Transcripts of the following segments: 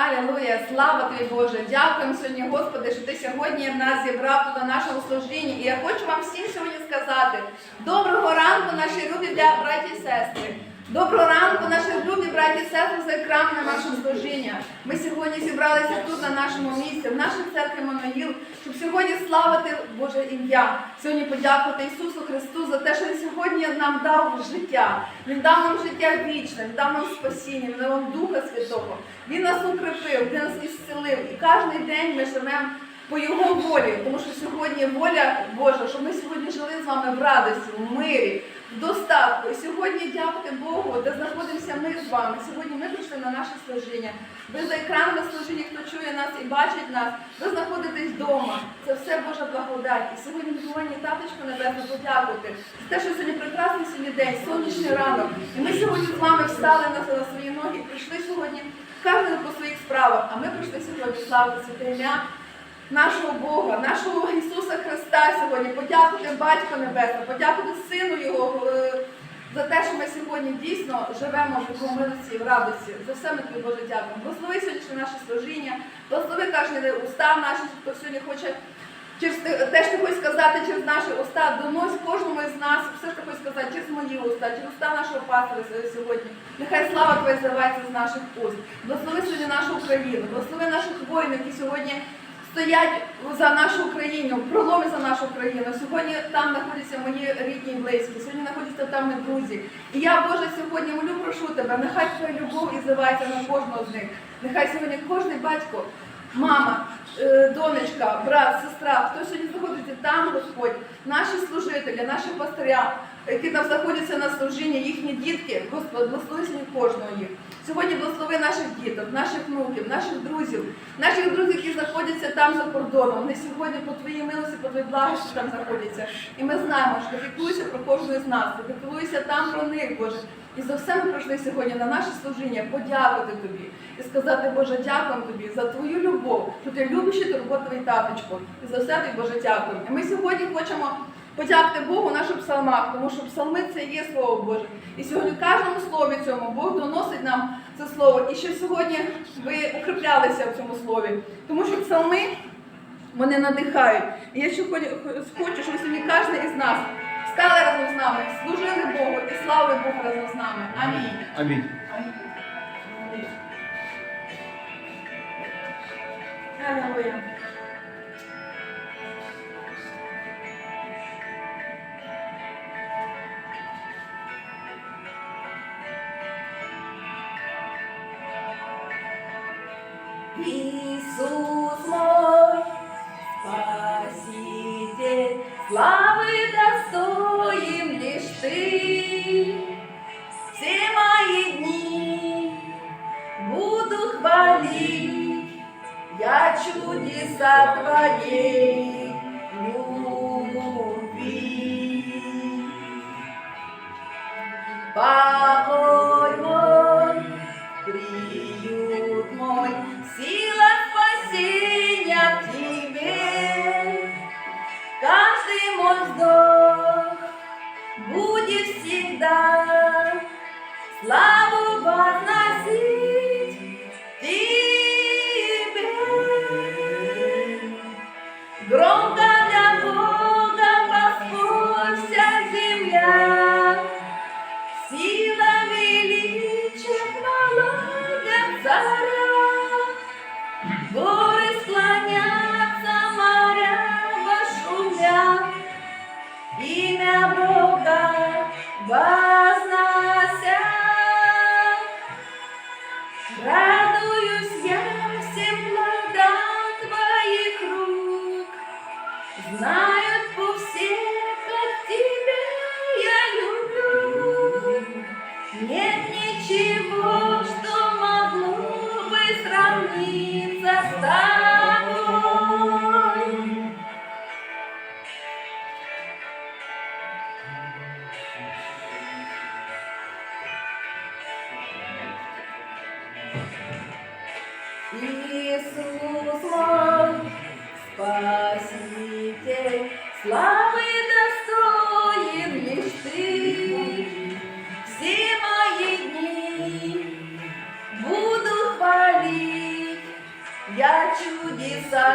Алілуя, слава тобі, Боже! Дякуємо сьогодні, Господи, що ти сьогодні нас зібрав до нашого служіння. І я хочу вам всім сьогодні сказати: доброго ранку, наші любі для браті і сестри. Доброго ранку, наші любі браті і сестри за екраном на нашого служіння. Ми сьогодні зібралися тут, на нашому місці, в нашій церкві Моногіл, щоб сьогодні славити Боже ім'я. Сьогодні подякувати Ісусу Христу за те, що Він сьогодні нам дав життя. Він дав нам життя вічне, Він дав нам спасіння, Він дав нам Духа Святого. Він нас укріпив, Він нас ісцелив. І кожен день ми живемо по Його волі, тому що сьогодні воля Божа, щоб ми сьогодні жили з вами в радості, в мирі, достатку. І сьогодні дякувати Богу, де знаходимося ми з вами. Сьогодні ми прийшли на наше служіння. Ви за екранами служіння, хто чує нас і бачить нас, ви знаходитесь вдома. Це все Божа благодать. І сьогодні ми повинні таточку небесну подякувати за те, що сьогодні прекрасний сьогодні день, сонячний ранок. І ми сьогодні з вами встали на свої ноги прийшли сьогодні кожен по своїх справах. А ми прийшли сьогодні славити святе ім'я нашого Бога, нашого Ісуса Христа сьогодні, подякувати Батьку Небесному, подякувати Сину Його е, за те, що ми сьогодні дійсно живемо в такому милості і в радості. За все ми тобі Боже дякуємо. Благослови сьогоднішнє наше служіння, благослови кожен уста наші, хто сьогодні хоче. Через те, що ти сказати через наші уста, донось кожному із нас, все, що ти сказати, через мої уста, через уста нашого пастора сьогодні. Нехай слава Твоя зливається з наших уст. Благослови сьогодні нашу Україну, благослови наших воїнів, які сьогодні стоять за нашу Україну, в за нашу країну. Сьогодні там знаходяться мої рідні і близькі, сьогодні знаходяться там і друзі. І я, Боже, сьогодні молю, прошу тебе, нехай твоя любов і зливається на кожного з них. Нехай сьогодні кожен батько, мама, е, донечка, брат, сестра, хто сьогодні знаходиться там, Господь, наші служителі, наші пастиря, які там знаходяться на служінні, їхні дітки, Господь, благослови кожного їх. Сьогодні благослови наших діток, наших внуків, наших друзів, наших друзів, які знаходяться там за кордоном. Вони сьогодні по твоїй милості, по твоїй благості там знаходяться. І ми знаємо, що ти піклуєшся про кожного з нас, ти піклуєшся там про них, Боже. І за все ми прийшли сьогодні на наше служіння подякувати тобі і сказати, Боже, дякуємо тобі за твою любов, що ти любиш і турботовий таточку. І за все тобі, Боже, дякуємо. І ми сьогодні хочемо подякувати Богу в наших псалмах, тому що псалми це є слово Боже. І сьогодні кожному слові цьому Бог доносить нам це слово. І щоб сьогодні ви укріплялися в цьому слові. Тому що псалми вони надихають. І я ще хочу, щоб сьогодні кожен із нас стали разом з нами, служили Богу і славили Богу разом з нами. Амінь. Амінь. Аллилуйя. Чудеса Твоей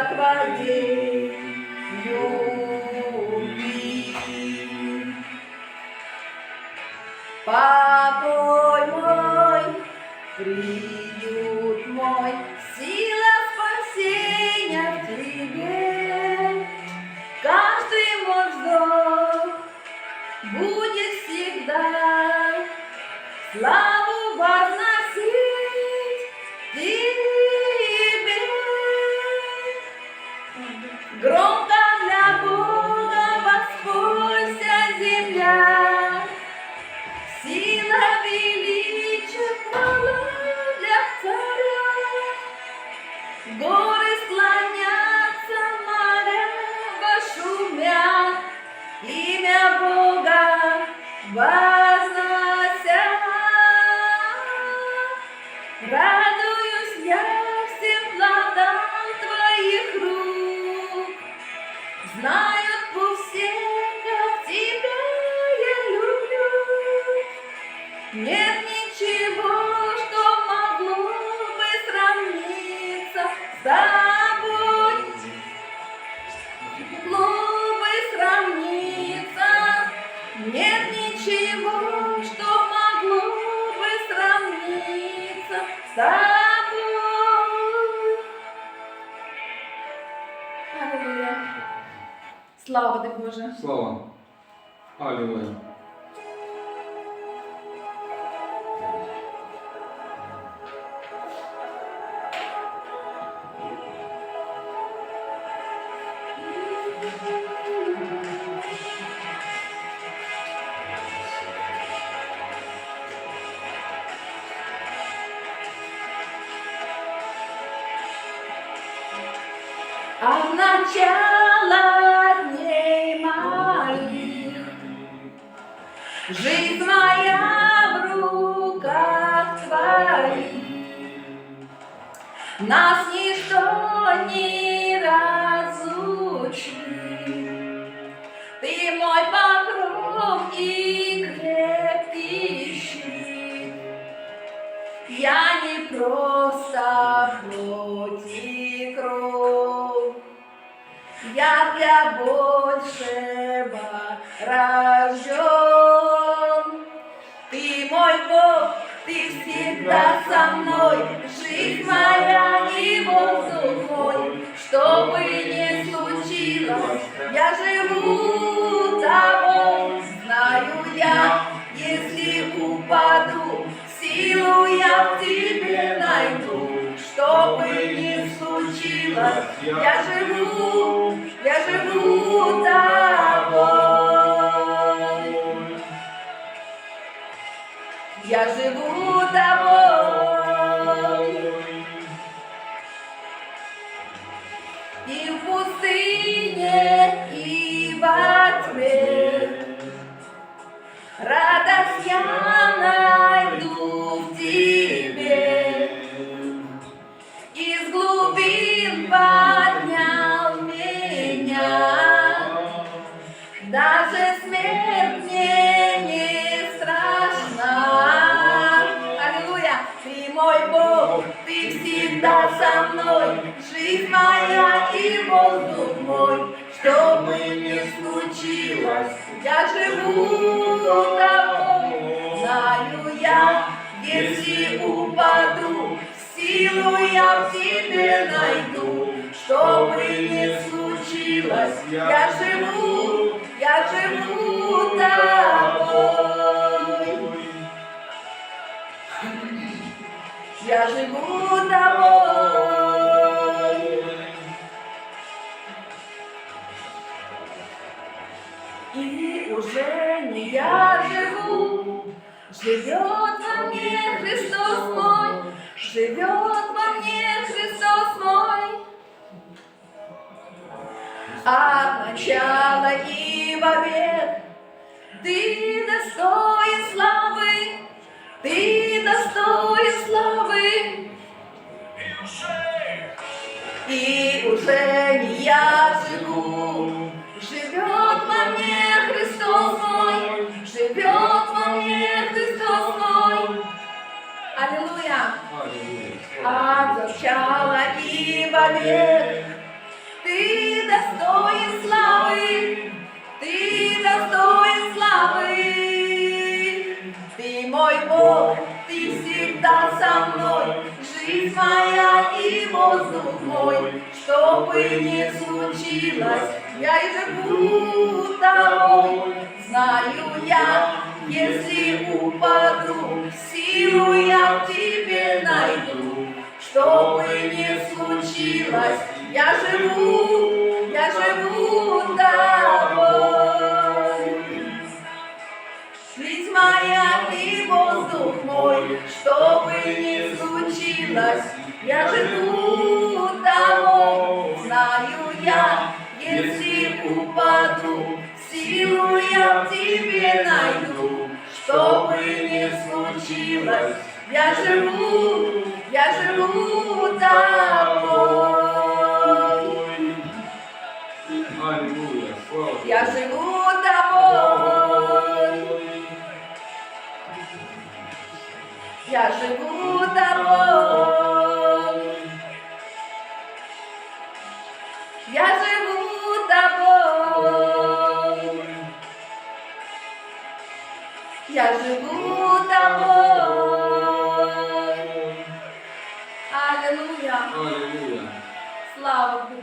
Твоей любви. Слава тобі, Боже. Слава. Алілуя. И крепкий я не просто плоть и я для большего рожден. Ты мой Бог, ты всегда со мной, жизнь моя и воздух мой, случилось, я живу тобой, я, если упаду, силу я в тебе найду, что бы ни случилось, я живу, я живу тобой. Я живу тобой. И в пустыне, и во тьме Радость я найду в тебе. Из глубин поднял меня. Даже смерть мне не страшна. Аллилуйя! Ты мой Бог, ты всегда со мной. Жизнь моя и воздух мой. Что бы ни случилось, я живу тобой. Знаю я, если упаду, силу я в тебе найду. Что бы ни случилось, я живу, я живу тобой. Я живу тобой. Уже не я живу, живет во мне Христос мой, живет во мне Христос мой. От начала и вовек ты достоин славы, ты достоин славы. И уже не я живу, жизнь моя и воздух мой. Что бы ни случилось, я живу тобой. Знаю я, если упаду, силу я в тебе найду. Что бы ни случилось, я живу, я живу тобой. Жизнь моя и воздух мой, что бы ни случилось, я живу тобой. Знаю я, если упаду, силу я в тебе найду. Что бы ни случилось, я живу, я живу тобой. Я живу тобой. Я живу тобой. Я живу тобой. Я живу тобой. Аллилуйя. Аллилуйя. Слава Тобі,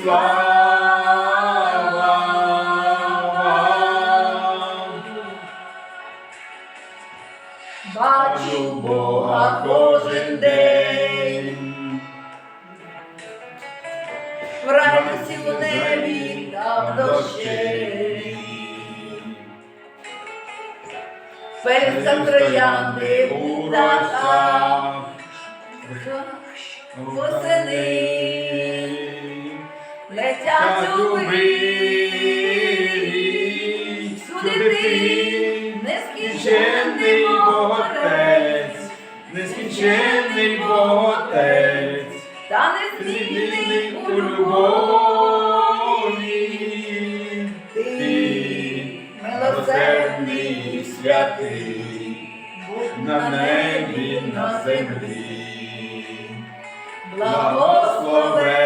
слава. Бачу Бога кожен день, в радості у небі та в дощі. Перцем троянди у птахах, восени у вирій, сюди ти нескінченний Боготець, нескінченний Боготець, та незмінний у любові. Ти милосердний святий, на небі, на землі. благословенний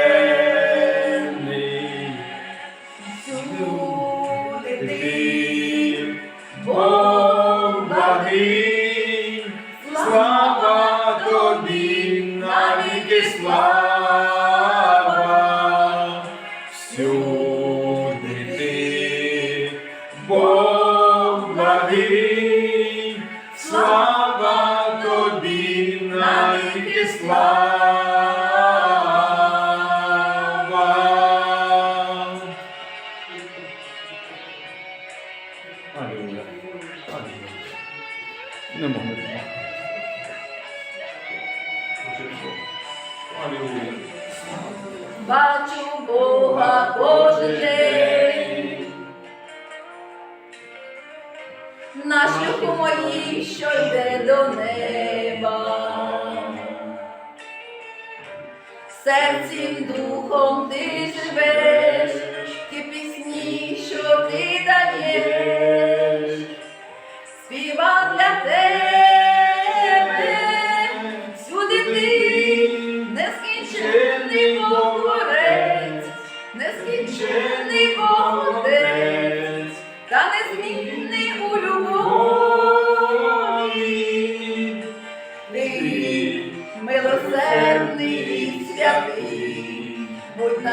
Бачу Бога Божий, день. На шляху моїй, що йде до неба. Серцем духом ти живеш.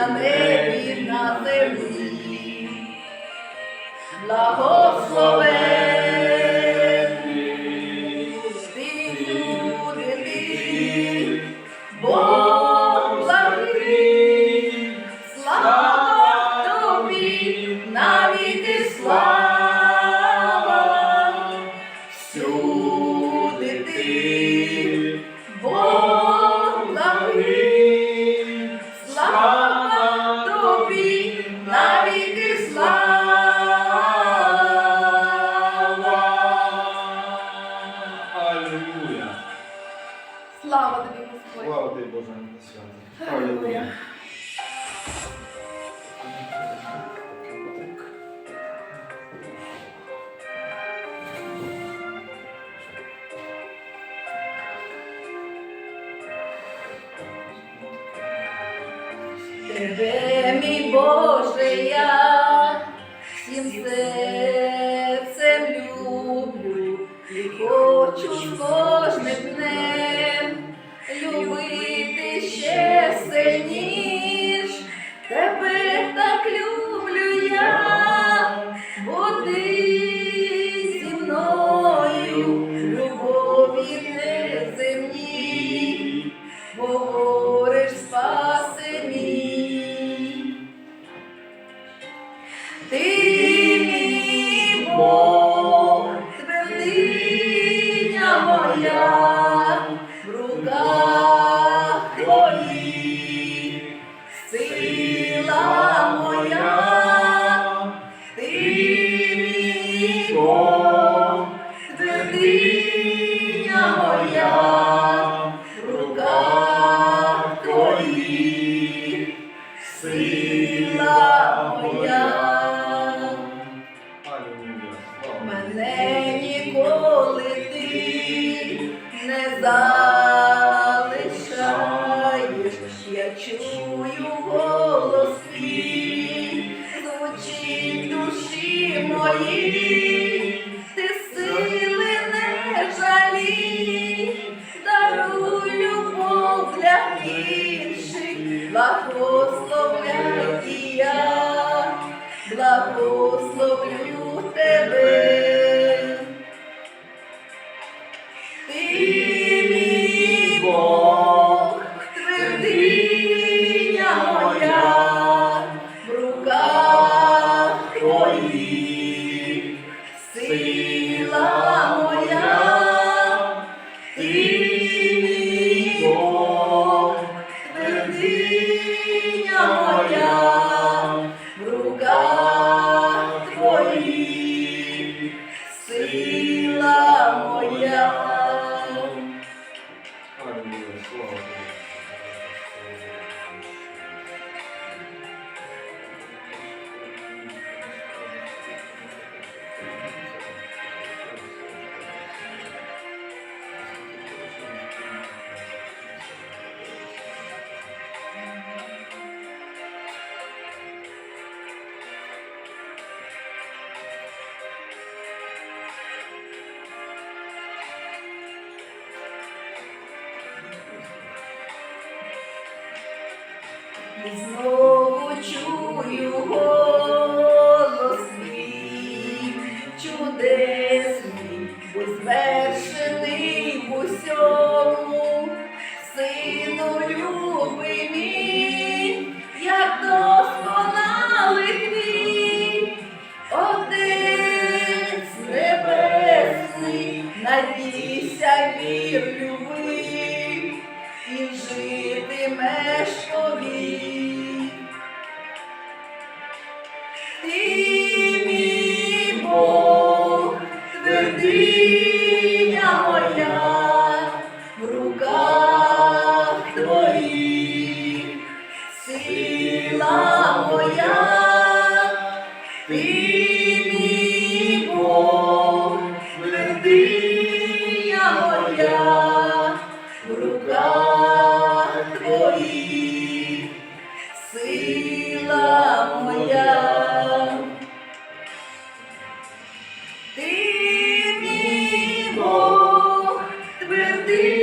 на небі, на землі. Благослови. Тебе, мій Боже, я. інших благословляй. Lord. see.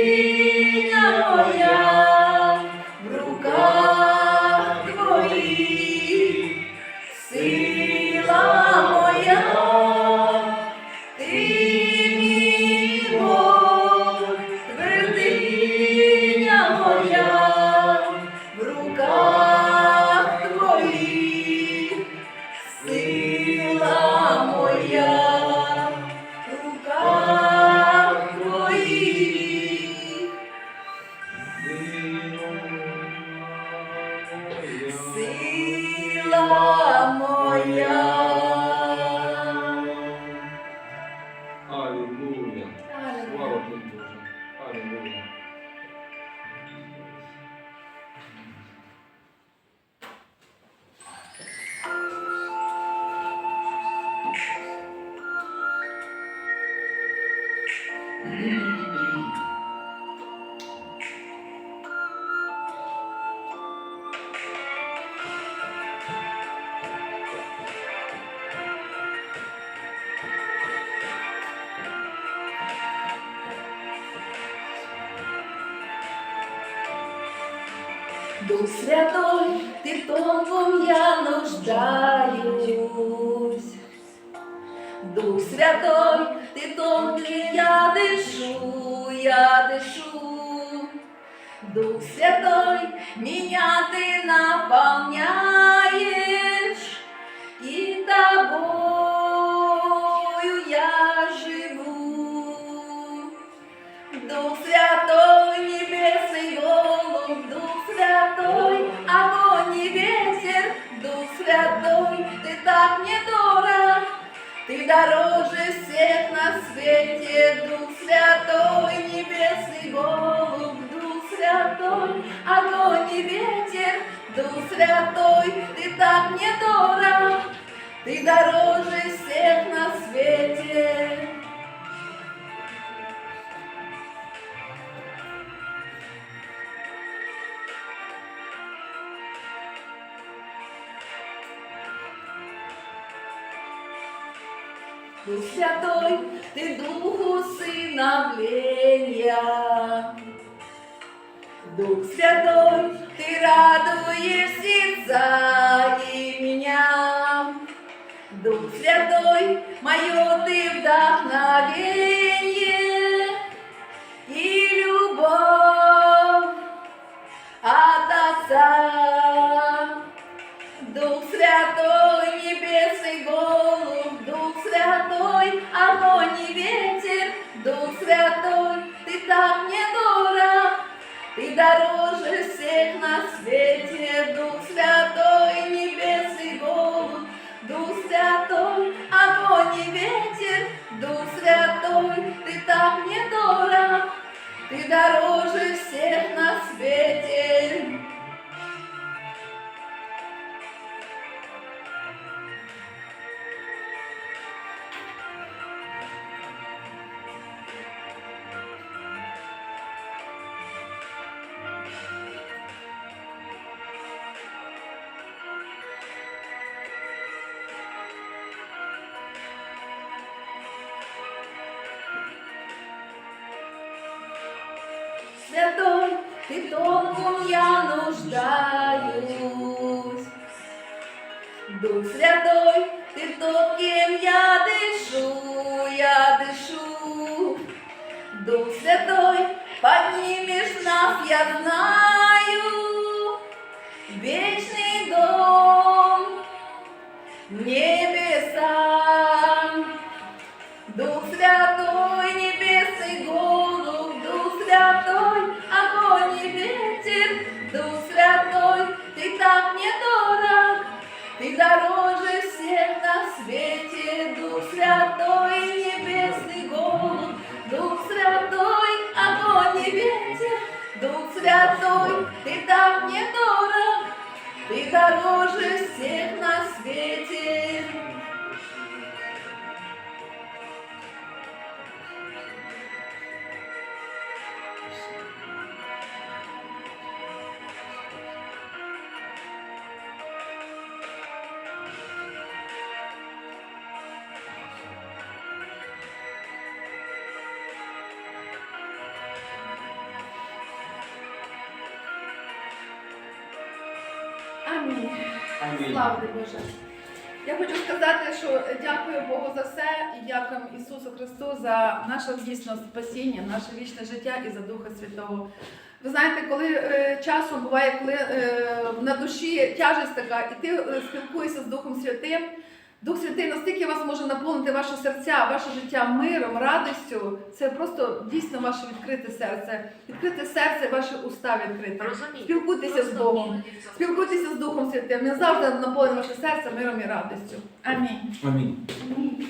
Дух Святой, ты в том я нуждаюсь. Дух Святой, ты в том, где я дышу, я дышу. Дух Святой, меня ты наполняешь, Святой, ты так мне дорог, ты дороже всех на свете. Дух Святой, ты дух усыновления. Дух Святой, ты радуешь сердца и меня. Дух Святой, мое ты вдохновение и любовь от Отца. Дух Святой, небесный голубь, Дух Святой, огонь и ветер, Дух Святой, ты так мне ты дороже всех на свете, Дух Святой, небесный голубь, Дух Святой, огонь и ветер, Дух Святой, ты так мне дорог, ты дороже Дух Святой, ты так мне дорог, ты дороже всех на свете, Дух Святой, небесный голубь, Дух Святой, огонь и ветер, Дух Святой, ты так мне дорог, ты дороже всех на свете. Слава Боже. Я хочу сказати, що дякую Богу за все і дякуємо Ісусу Христу за наше дійсно спасіння, наше вічне життя і за Духа Святого. Ви знаєте, коли е, часом буває, коли е, на душі тяжесть така, і ти е, спілкуєшся з Духом Святим, Дух Святий настільки вас може наповнити ваше серця, ваше життя миром, радістю. Це просто дійсно ваше відкрите серце, відкрите серце, ваші уста відкриті. Спілкуйтеся з Богом. Спілкуйтеся з Духом Святим. Він завжди наповнить ваше серце миром і радістю. Амінь. Амінь. Амінь.